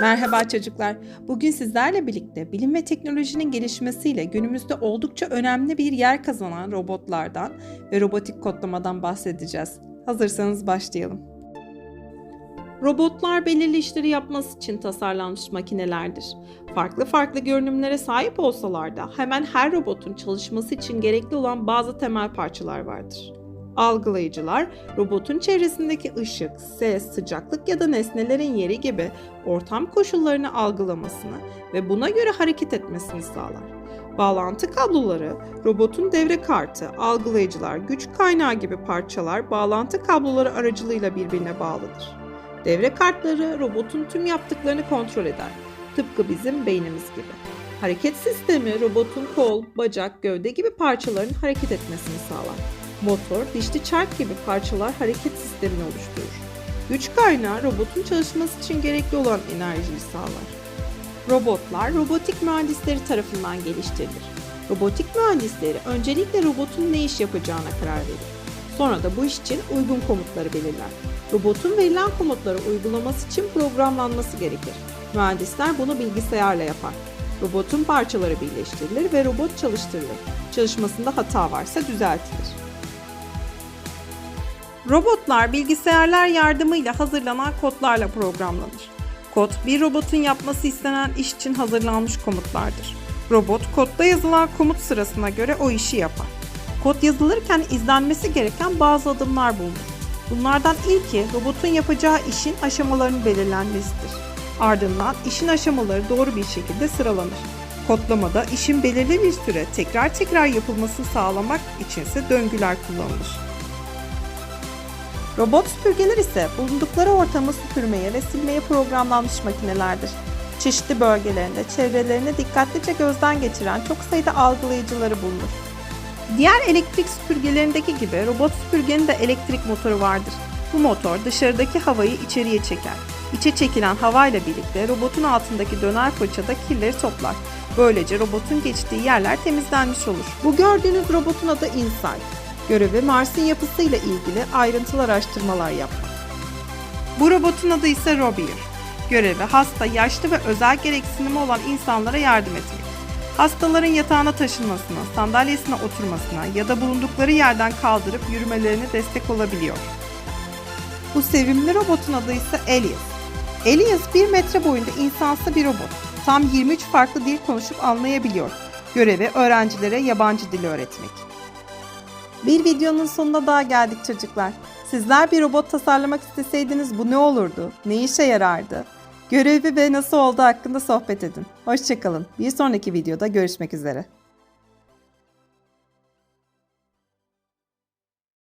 Merhaba çocuklar. Bugün sizlerle birlikte bilim ve teknolojinin gelişmesiyle günümüzde oldukça önemli bir yer kazanan robotlardan ve robotik kodlamadan bahsedeceğiz. Hazırsanız başlayalım. Robotlar belirli işleri yapması için tasarlanmış makinelerdir. Farklı farklı görünümlere sahip olsalar da hemen her robotun çalışması için gerekli olan bazı temel parçalar vardır. Algılayıcılar, robotun çevresindeki ışık, ses, sıcaklık ya da nesnelerin yeri gibi ortam koşullarını algılamasını ve buna göre hareket etmesini sağlar. Bağlantı kabloları, robotun devre kartı, algılayıcılar, güç kaynağı gibi parçalar bağlantı kabloları aracılığıyla birbirine bağlıdır. Devre kartları robotun tüm yaptıklarını kontrol eder. Tıpkı bizim beynimiz gibi. Hareket sistemi robotun kol, bacak, gövde gibi parçaların hareket etmesini sağlar. Motor, dişli çark gibi parçalar hareket sistemini oluşturur. Güç kaynağı robotun çalışması için gerekli olan enerjiyi sağlar. Robotlar robotik mühendisleri tarafından geliştirilir. Robotik mühendisleri öncelikle robotun ne iş yapacağına karar verir. Sonra da bu iş için uygun komutları belirler. Robotun verilen komutları uygulaması için programlanması gerekir. Mühendisler bunu bilgisayarla yapar. Robotun parçaları birleştirilir ve robot çalıştırılır. Çalışmasında hata varsa düzeltilir. Robotlar bilgisayarlar yardımıyla hazırlanan kodlarla programlanır. Kod, bir robotun yapması istenen iş için hazırlanmış komutlardır. Robot, kodda yazılan komut sırasına göre o işi yapar. Kod yazılırken izlenmesi gereken bazı adımlar bulunur. Bunlardan ilki robotun yapacağı işin aşamalarının belirlenmesidir. Ardından işin aşamaları doğru bir şekilde sıralanır. Kodlamada işin belirli bir süre tekrar tekrar yapılmasını sağlamak içinse döngüler kullanılır. Robot süpürgeler ise bulundukları ortamı süpürmeye ve silmeye programlanmış makinelerdir. Çeşitli bölgelerinde çevrelerini dikkatlice gözden geçiren çok sayıda algılayıcıları bulunur. Diğer elektrik süpürgelerindeki gibi robot süpürgenin de elektrik motoru vardır. Bu motor dışarıdaki havayı içeriye çeker. İçe çekilen havayla birlikte robotun altındaki döner fırçada kirleri toplar. Böylece robotun geçtiği yerler temizlenmiş olur. Bu gördüğünüz robotun adı Insight. Görevi Mars'ın yapısıyla ilgili ayrıntılı araştırmalar yapmak. Bu robotun adı ise Robier. Görevi hasta, yaşlı ve özel gereksinimi olan insanlara yardım etmek. Hastaların yatağına taşınmasına, sandalyesine oturmasına ya da bulundukları yerden kaldırıp yürümelerine destek olabiliyor. Bu sevimli robotun adı ise Elias. Elias 1 metre boyunda insansı bir robot. Tam 23 farklı dil konuşup anlayabiliyor. Görevi öğrencilere yabancı dil öğretmek. Bir videonun sonuna daha geldik çocuklar. Sizler bir robot tasarlamak isteseydiniz bu ne olurdu? Ne işe yarardı? Görevi ve nasıl olduğu hakkında sohbet edin. Hoşçakalın. Bir sonraki videoda görüşmek üzere.